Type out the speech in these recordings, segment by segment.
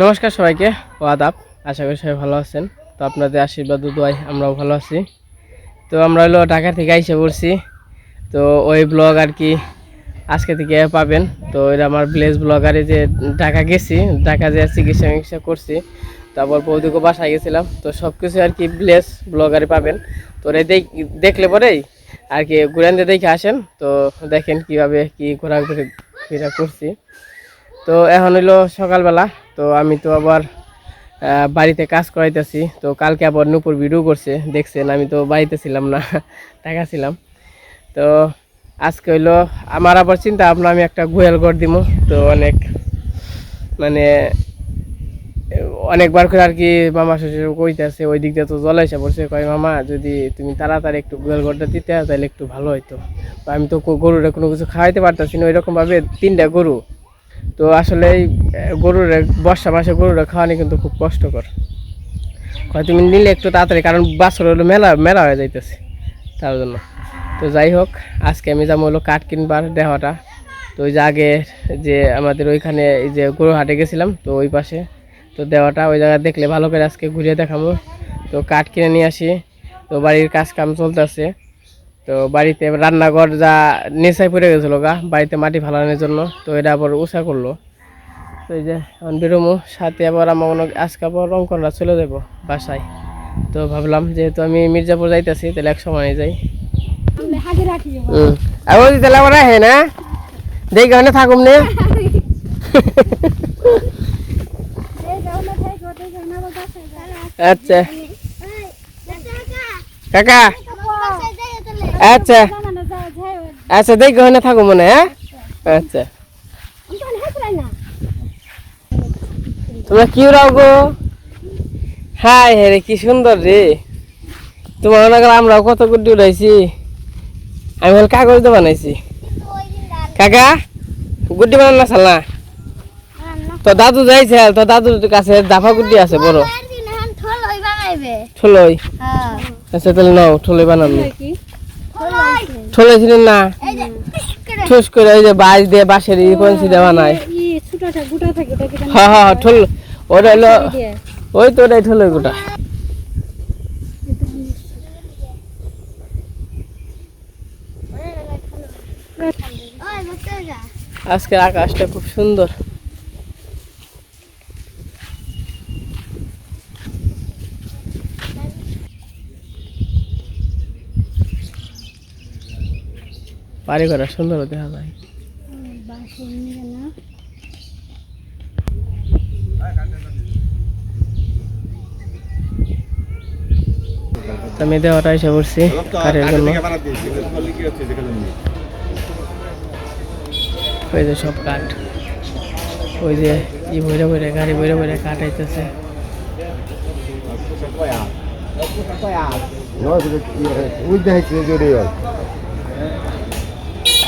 নমস্কার সবাইকে ও আদাব আশা করি সবাই ভালো আছেন। তো আপনাদের আশীর্বাদ দোয়াই আমরাও ভালো আছি। তো আমরা হলো ঢাকা থেকে আইসে পড়ছি। তো ওই ব্লগ আর কি আজকে থেকে পাবেন। তো এটা আমার ভিলেজ ব্লগারে যে ঢাকা গেছি, ঢাকা যে চিকিৎসা মিকিৎসা করছি। তারপর বৌদিকে বাসায় গেছিলাম। তো সব কিছু আর কি ভিলেজ ব্লগারে পাবেন। তো ওরা দেখলে পরেই আর কি ঘুরান দিয়ে দেখে আসেন। তো দেখেন কীভাবে কি ঘোরাঘুরি ফিরা করছি। তো এখন হইল সকালবেলা। তো আমি তো আবার বাড়িতে কাজ করাইতেছি। তো কালকে আবার নুপুর ভিডিও করছে, দেখছেন, আমি তো বাড়িতে ছিলাম না টাকা ছিলাম। তো আজকে হইল, আমার আবার চিন্তা ভাবনা, আমি একটা গোয়াল ঘর দিব তো অনেক মানে অনেকবার করে আর কি মামা শ্বশুর কইতেছে, ওই দিক দিয়ে তো জল এসে পড়ছে। কয়, মামা, যদি তুমি তাড়াতাড়ি একটু গোয়াল ঘরটা দিতে তাহলে একটু ভালো হইতো। আমি তো গরুরে কোনো কিছু খাওয়াইতে পারতাছি না, ওইরকমভাবে তিনটা গরু। তো আসলে এই গরুর, বর্ষা মাসে গরুর খাওয়ানো কিন্তু খুব কষ্টকর। হয় তুমি নিলে একটু তাড়াতাড়ি, কারণ বাছর হলো মেলা মেলা হয়ে যাইতেছে, তার জন্য। তো যাই হোক, আজকে আমি যাব হলো কাঠ কিনবার দেওয়াটা তো ওই যে আগে যে আমাদের ওইখানে এই যে গরু হাটে গেছিলাম, তো ওই পাশে। তো দেওয়াটা ওই জায়গায় দেখলে ভালো করে আজকে ঘুরিয়ে দেখাবো। তো কাঠ কিনে নিয়ে আসি। তো বাড়ির কাজ কাম চলতেছে। তো বাড়িতে রান্নাঘর যা নেশায় পড়ে গেছিল গা বাড়িতে মাটি ফালানোর জন্য তো এটা আবার উষা করল। তো এই যে এখন বেরোমো সাথে আবার আমার মনে আজকে আবার রংকনরা চলে যাব বাসায়। তো ভাবলাম যেহেতু আমি মির্জাপুর যাইতেছি তাহলে এক সময় যাই। তাহলে আবার না? দেখি ওখানে থাকুম নে। আচ্ছা। কাকা। আচ্ছা। আচ্ছা দেখি ওখানে থাকুম মনে হ্যাঁ? আচ্ছা। তোমরা কি উড়াও গো? হাই হে রে কি সুন্দর রে। তোমার করো আমরাও কত গুড্ডি উড়াইছি। আমি হল কাগজ দিয়ে বানাইছি। কাকা গুড্ডি বানান না চাল না তো দাদু যাইছে তো দাদুর কাছে দাফা গুড্ডি আছে বড়। ঠোলই আচ্ছা তাহলে নাও ঠোলই বানানো। ঠোলই না ঠুস করে ওই যে বাঁশ দিয়ে বাঁশের ই কঞ্চি দেওয়া নাই হ্যাঁ হ্যাঁ হ্যাঁ, ঠোল ওটা হলো ওই তো ওটাই ঠোলই গোটা আজকের আকাশটা খুব সুন্দর বাড়ি ঘর সুন্দর দেখা যায় আমি দেওয়াটা এসে পড়ছি কাঠের জন্য। ওই যে সব কাঠ। ওই যে ই বইরে বইরে গাড়ি বইরে বইরে কাঠ আইতেছে।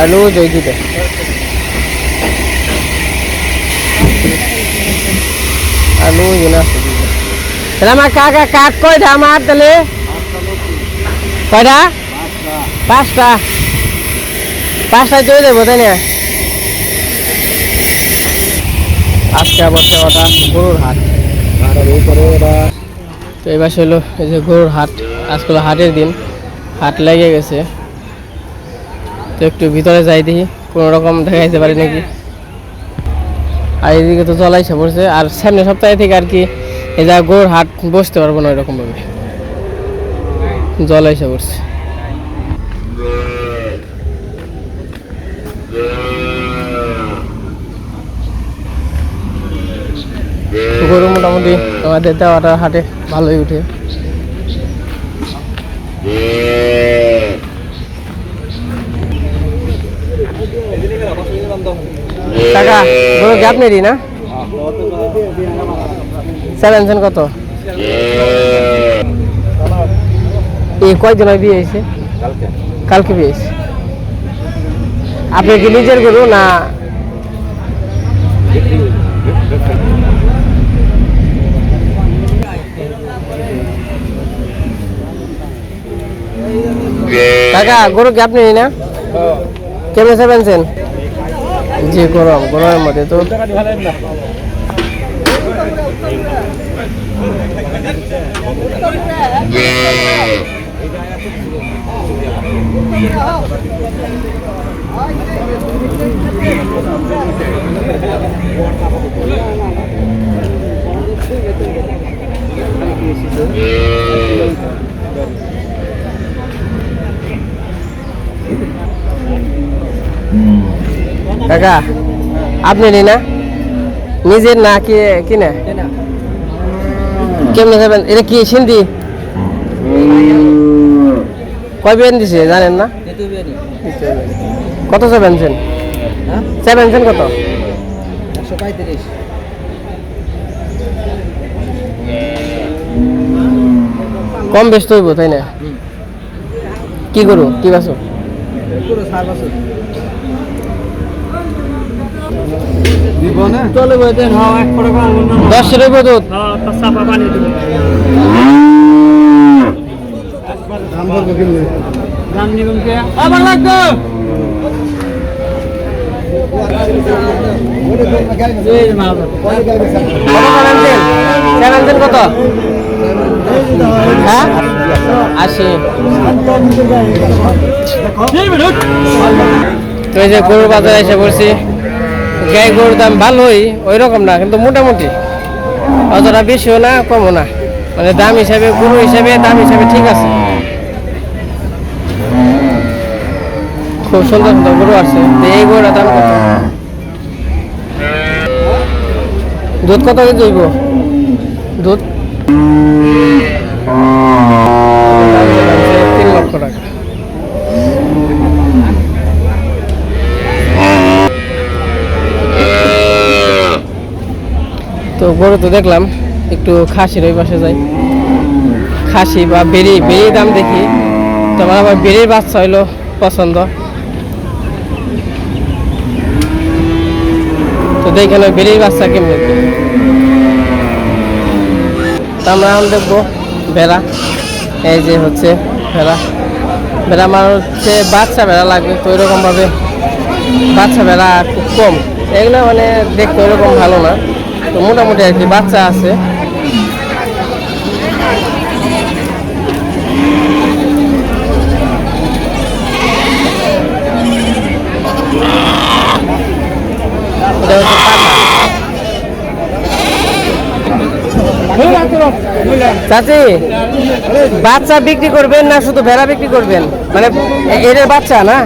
আলু জই দিতে আলু দুইটা। তাহলে আমার কাকা কাঠ কয়টা আমার তাহলে? কয়টা? পাঁচটা। পাঁচটায় চলে যাব তাই না? আজকে তো ওটা গরুর হাট। তো এবার হলো এই যে গরুর হাট, আজকে হলো হাটের দিন। হাট লেগে গেছে। তো একটু ভিতরে যাই দেখি, কোনো রকম দেখাইতে পারি নাকি? আর এদিকে তো জলাইছে পড়ছে, আর সামনে সপ্তাহে থেকে আর কি এই যা গরুর হাট বসতে পারব না ওইরকম ভাবে জলাইছে পড়ছে। গরু মোটামুটি আমাদের দেওয়াটা হাটে ভালোই উঠে। কাকা গরু কি আপনারই না? সেভেন কত? এই কয়দিন বিয়ে হয়েছে? কালকে বিয়ে হয়েছে। আপনি কি নিজের গরু না? কাকা গরু কি আপনি না? কেমন যে গরম গরমের মধ্যে তো কাকা, আপনি নি না? নিজের না কি কিনে? কেমনে যাবেন এটা কি সিন্ধি? কয় বেন দিছে, জানেন না? কত সেভেনছেন সেভেনছেন কত একশো পঁয়ত্রিশ কম বেশ তো হইব, তাই না? কি করু কি বাসো পুরো সাত বছর চলে বইতে হ্যাঁ এক ফটো কম দশ রইব তো হ্যাঁ তা সাফা পানি দেবো দাম নিবেন কে আবার লাগবে এই যে মাল কত? সেভেনছেন হ্যাঁ? তো এই যে গরুর বাজারে এসে পড়ছি। গাই গরুর দাম ভালোই ওই রকম না, কিন্তু মোটামুটি। অতটা বেশিও না, কমও না। মানে দাম হিসাবে গরু হিসাবে, দাম হিসাবে ঠিক আছে। খুব সুন্দর সুন্দর গরু আছে। এই গরুর দাম দুধ কত দুধ তিন লক্ষ টাকা তো গরু তো দেখলাম, একটু খাসির ওই পাশে যাই। খাসি বা বেরি বেরি দাম দেখি। তোমার আবার বেরির বাচ্চা হইল পছন্দ। তো দেখে না বেরির বাচ্চা কেমনি। আমরা এখন দেখব ভেড়া। এই যে হচ্ছে ভেড়া। ভেড়া আমার হচ্ছে বাচ্চা ভেড়া লাগবে, তো ওইরকমভাবে বাচ্চা ভেড়া খুব কম। এগুলো মানে দেখতে ওইরকম ভালো না। তো মোটামুটি কি বাচ্চা আছে। চাচি, বাচ্চা বিক্রি করবেন না শুধু ভেড়া বিক্রি করবেন? মানে এ- এদের বাচ্চা না?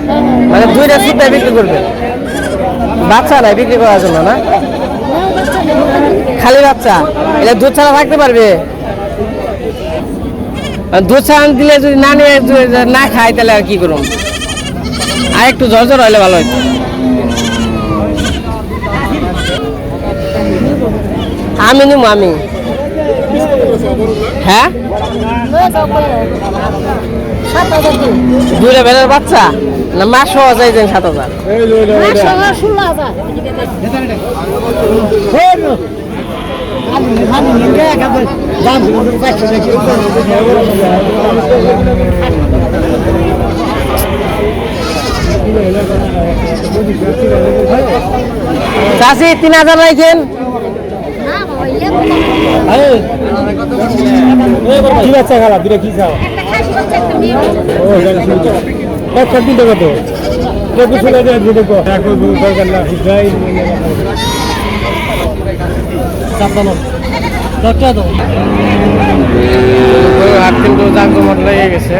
মানে দুইটা সুদ্ধা বিক্রি করবেন। বাচ্চা নাই বিক্রি করার জন্য না? খালি বাচ্চা। এটা দুধ ছাড়া থাকতে পারবে। দুধ ছাড়া দিলে যদি না নিয়ে না খায় তাহলে আর কি করুন আর একটু জ্বর জ্বর হলে ভালো হইতো। আমি নিম আমি। হ্যাঁ? দুইটা বেলার বাচ্চা? না মাস হওয়া যায় যেন সাত হাজার। চাষি তিন হাজার রাখেন কি বাচ্চা খালা? দুটা কি খাও ও জানি শুনছো একটা দিন কত দুটো দরকার না সাবধান দরকার তো? হাট কিন্তু জাঁকজমট লেগে গেছে।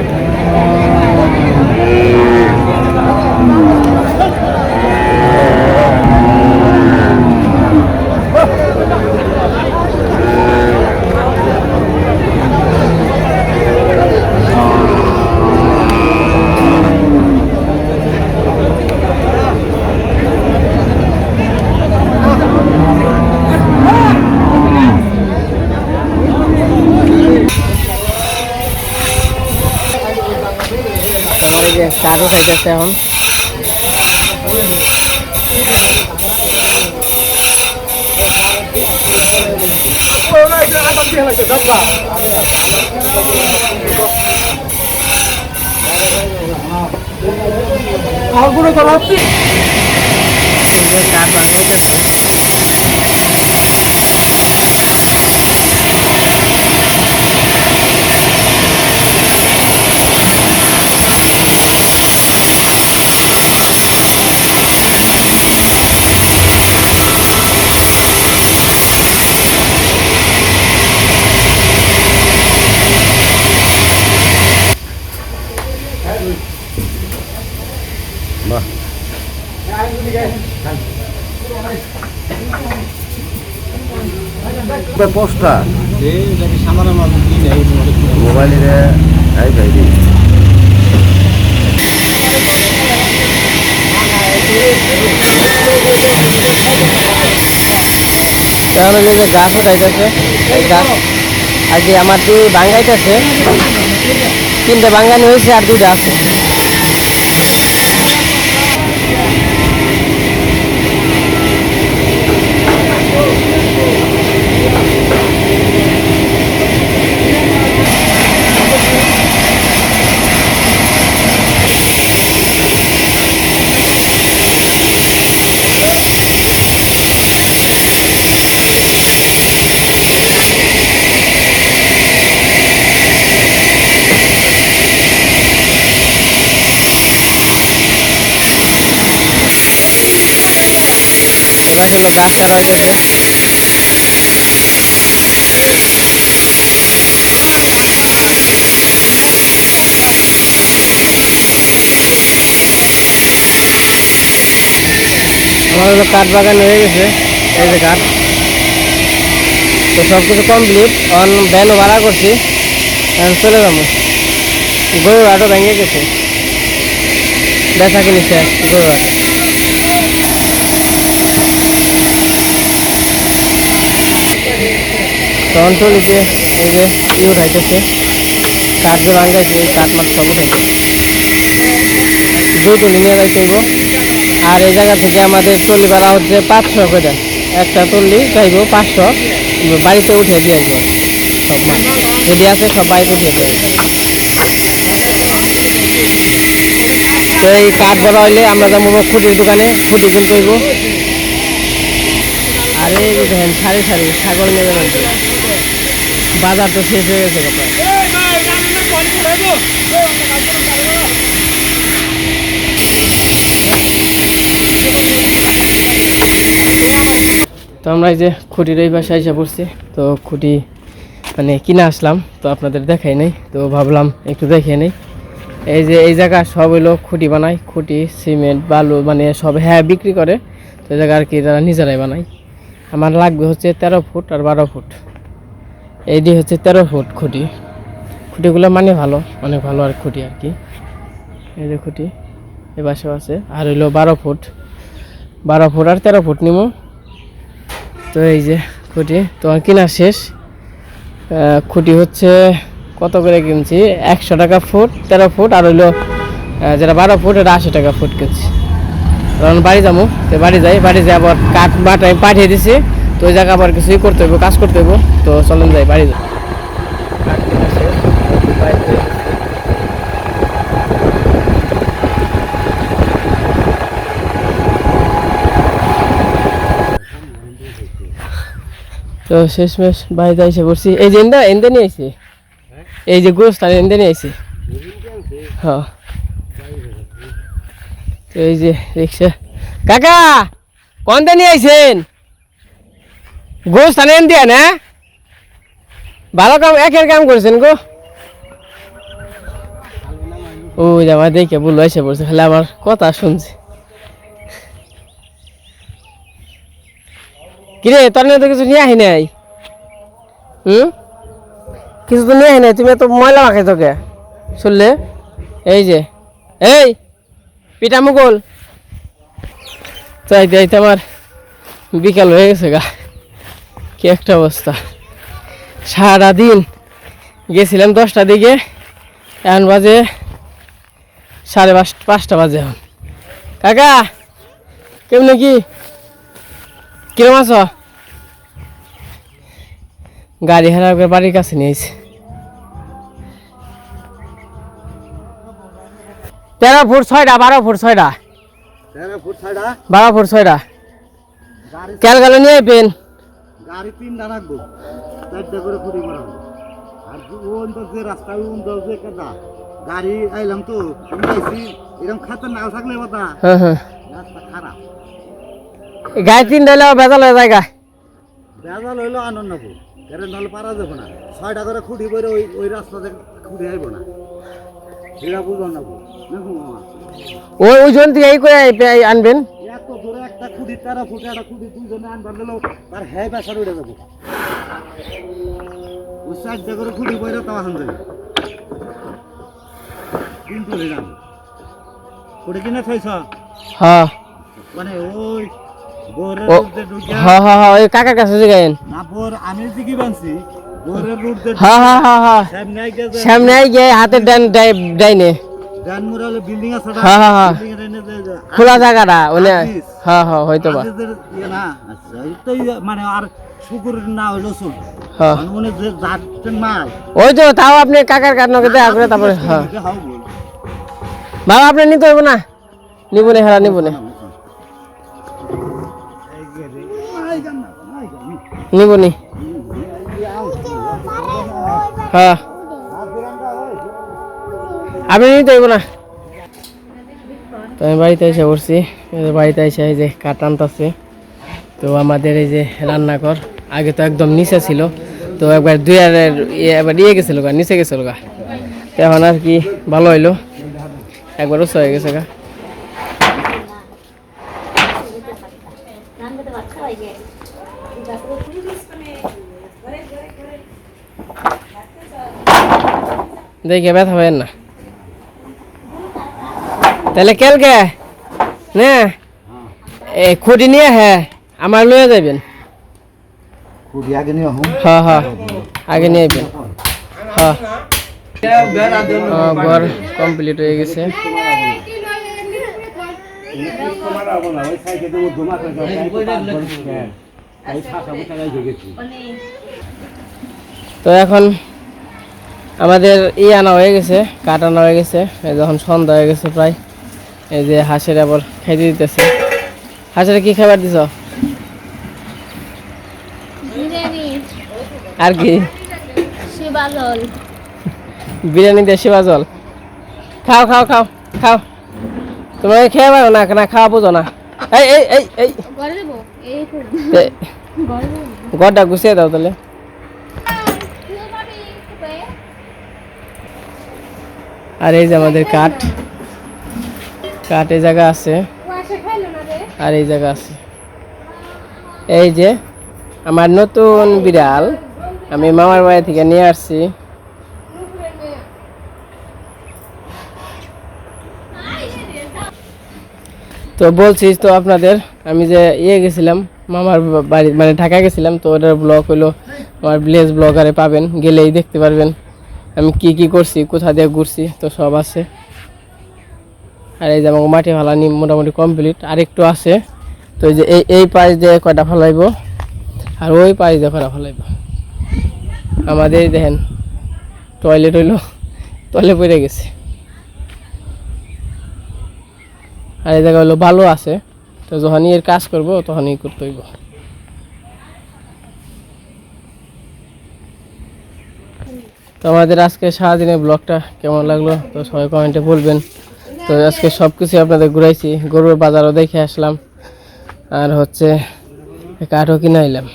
কাঠ উঠাইতেছে এখন। এই যে কাঠ বাগাইতেছে পোস্টটা সামান্য মানুষ মোবাইলে আই ভাই তাহলে যে যে গাছ উঠাইতেছে এই গাছ আর যে আমার দুই বাঙ্গাইতেছে। তিনটে বাঙ্গানি হয়েছে আর দুইটা আছে। হলো গাছ ছাড়া হইতেছে আমার হলো কাঠ বাগান হয়ে গেছে, এই যে কাঠ। তো সব কিছু কমপ্লিট অন ভ্যানও ভাড়া করছি চলে যাব। গরুর হাটও ভেঙে গেছে। বেচা কিনেছে গরুর হাট। তখন এই যে ই উঠাইতেছে কাঠ যে ভাঙ্গাইছে এই কাঠ মাঠ সব উঠাইছে দুটলি নিয়ে যাইতে হইব। আর এই জায়গা থেকে আমাদের টলি ভাড়া হচ্ছে পাঁচশো করে একটা টলি চাইব পাঁচশো। বাড়িতে উঠে দিয়ে আসব। সব মাছ রেডি আছে, সব বাড়িতে উঠে দিয়ে। তো এই কাঠ ভরা হইলে আমরা যাব খুঁটির দোকানে। খুঁটি কিনতে হইব। আরে দেখেন, সারি সারি, ছাগল নেবে নাকি বাজার তো শেষ হয়ে গেছে প্রায় তো আমরা এই যে খুঁটির এই পাশে এসে পড়ছি। তো খুঁটি মানে কিনে আসলাম তো আপনাদের দেখাই নাই। তো ভাবলাম একটু দেখে নেই। এই যে এই জায়গা সব হইল খুঁটি বানায় খুঁটি সিমেন্ট বালু মানে সব হ্যাঁ বিক্রি করে। তো এই জায়গা আর কি তারা নিজেরাই বানায়। আমার লাগবে হচ্ছে তেরো ফুট আর বারো ফুট। এইটি হচ্ছে তেরো ফুট খুঁটি। খুঁটিগুলো মানে ভালো, অনেক ভালো আর খুঁটি আর কি। এই যে খুঁটি, এ পাশেও আছে। আর হইল বারো ফুট। বারো ফুট আর তেরো ফুট নিমো। তো এই যে খুঁটি তোমার কিনা শেষ। খুঁটি হচ্ছে কত করে কিনছি? একশো টাকা ফুট, তেরো ফুট। আর হইল যেটা বারো ফুট, এটা আশি টাকা ফুট কিনছি। কারণ বাড়ি যাব তো বাড়ি যাই বাড়ি যাই আবার কাঠ বাট আমি পাঠিয়ে দিছি। তো ওই জায়গা আবার কিছুই করতে হইব, কাজ করতে হইব। তো চলেন যাই, বাড়ি যাই। কেনা শেষ। তো শেষমেশ বাড়িতে এসে পড়ছি। এই যে এন্দা এন্দা নিয়ে আইছি? এই যে গোস্তান এন্দা নিয়ে আইছি? হ্যাঁ। তো এই যে রিক্সা। কাকা, কোনটা নিয়ে আইছেন গোস্তান এন দিয়া না। ভালো কাম, একের কাম করছেন গো। ও আমার দেখে বলল এসে পড়ছে খালি আমার কথা শুনছে। কিরে, তোর তো কিছু নিয়ে আহি নাই। হুম? কিছু তো নিয়ে আহি নাই, তুমি এত ময়লা মাখাই তোকে। শুনলে? এই যে, এই পিঠা মুগল চাইতে চাইতে আমার বিকাল হয়ে গেছে গা। কি একটা অবস্থা। সারাদিন গেছিলাম দশটা দিকে এখন বাজে সাড়ে পাঁচ পাঁচটা বাজে এখন। কাকা কেমন কি? কিরম আছো? গাড়ি হারা বাড়ির কাছে নিয়েছে তেরো ফুট ছয়টা বারো ফুট ছয়টা। বারো ফুট ছয়টা। গাড়ি ক্যাল গেলে নিয়ে পেন গাড়ি তিনটা রাখব। চারটা করে খুঁটি করা হবে। আর ওন তো যে রাস্তা ওন তো যে কেদা গাড়ি আইলাম তো উঠাইছি এরকম খাতার না থাকলে কথা হ্যাঁ হ্যাঁ। রাস্তা খারাপ। গায়ে তিন ডাইলেও বেজাল হয়ে যায় বেজাল হইল আনন্দ নেব কারণ নাহলে পারা যাবে না। ছয়টা করে খুঁটি করে ওই ওই রাস্তাতে খুঁটি আইব না। সেটা বুঝো নেব ওই ওই জন থেকে এই করে আনবেন। একটা খুঁটি তেরো ফুট একটা খুঁটি দুজনে আনবার দিলেও তার হ্যাঁ পেশার উঠে যাব। ওই চারটা করে খুঁটি বইরে তাও আন যাবে। কিন্তু খুঁটি কিনে খাইছ হ্যাঁ। মানে ওই হ্যাঁ হ্যাঁ হ্যাঁ ওই কাকার কাছে জিগাইন না বোর আমি দিকে বানছি বোরের রুটে হ্যাঁ হ্যাঁ হ্যাঁ হ্যাঁ। সামনে গিয়ে হাতের ডাইনে হ্যাঁ, হ্যাঁ, হ্যাঁ। খোলা জায়গাটা আজিজ। হ্যাঁ হ্যাঁ হয়তো বা। ইয়ে না। আচ্ছা মানে আর শুকুরের না হইল চল। হ্যাঁ। মানে ওই তো তাও আপনি কাকার কাটনকে দেখা করে তারপরে হ্যাঁ। বাবা আপনি নিতে হইব না? নিব না হেরা নিব না। নিব নি। হ্যাঁ। নিতে হইব না। তো আমি বাড়িতে এসে পড়ছি। বাড়িতে এসে এই যে কাঠ তো আমাদের এই যে রান্নাঘর, আগে তো একদম নিচে ছিল। তো একবার দুই আর এবার ইয়ে গেছিল গা, নিচে গেছিল গা। এখন আর কি ভালো হইল। একবার উৎস হয়ে গেছে গা। দেখে ব্যথা পাবেন না। তাহলে কালকে না। এ খুঁটি নিয়ে হ্যাঁ আমার লয়ে যাবেন খুবই আগে নিয়ে হ্যাঁ হ্যাঁ আগে নিয়ে যাবেন হ্যাঁ ঘর কমপ্লিট হয়ে গেছে। তো এখন আমাদের ই আনা হয়ে গেছে কাঠ আনা হয়ে গেছে যখন সন্ধ্যা হয়ে গেছে প্রায়। এই যে হাঁসের আবার খাইতে দিতেছে। হাঁসের কি খাবার দিছ? আর কি? বিরিয়ানি দিয়ে শিবা জল খাও খাও খাও খাও। তোমার খেয়ে পারো না না খাওয়া বুঝো না। এই এই এই এই। ঘরটা গুছিয়ে দাও তাহলে। আর এই যে আমাদের কাঠ। কাঠ এই জায়গা আছে। আর এই জায়গা আছে। এই যে আমার নতুন বিড়াল, আমি মামার বাড়ি থেকে নিয়ে আসছি। তো বলছি তো আপনাদের, আমি যে ইয়ে গেছিলাম, মামার বাড়ি মানে ঢাকা গেছিলাম, তো ওটার ব্লগ হলো আমার ভিলেজ ব্লগারে পাবেন, গেলেই দেখতে পারবেন। আমি কি কি করছি, কোথা দিয়ে ঘুরছি, তো সব আছে। আর এই যে আমাকে মাটি ফালানি মোটামুটি কমপ্লিট আর একটু আছে। তো এই যে এই এই পাশ দিয়ে কয়টা ফেলাইব? আর ওই পাশ দিয়ে কয়টা ফেলাইব? আমাদের দেখেন টয়লেট হইল তলে পড়ে গেছে। আর এই জায়গা হলো ভালো আছে। তো যখনই এর কাজ করব, তখনই করতে হইব। তো আমাদের আজকে সারাদিনের ব্লগটা কেমন লাগল? তো সবাই কমেন্টে বলবেন। তো আজকে সব কিছু আপনাদের ঘুরাইছি গরুর বাজারও দেখে আসলাম। আর হচ্ছে কাঠও কিনে আইলাম।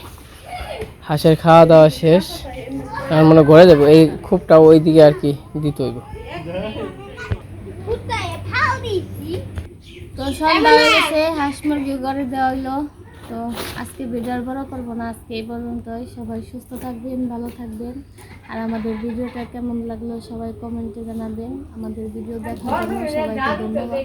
হাঁসের খাওয়া দাওয়া শেষ। আর মনে ঘরে যাব এই খুবটা ওই দিকে আর কি দিতে হইব। তো সব ভালো গেছে হাঁস মুরগি ঘরে দেওয়া হলো তো আজকে ভিডিওর বড় করব না, আজকে এই পর্যন্তই। সবাই সুস্থ থাকবেন, ভালো থাকবেন। আর আমাদের ভিডিওটা কেমন লাগল সবাই কমেন্টে জানাবেন। আমাদের ভিডিও দেখার জন্য সবাইকে ধন্যবাদ।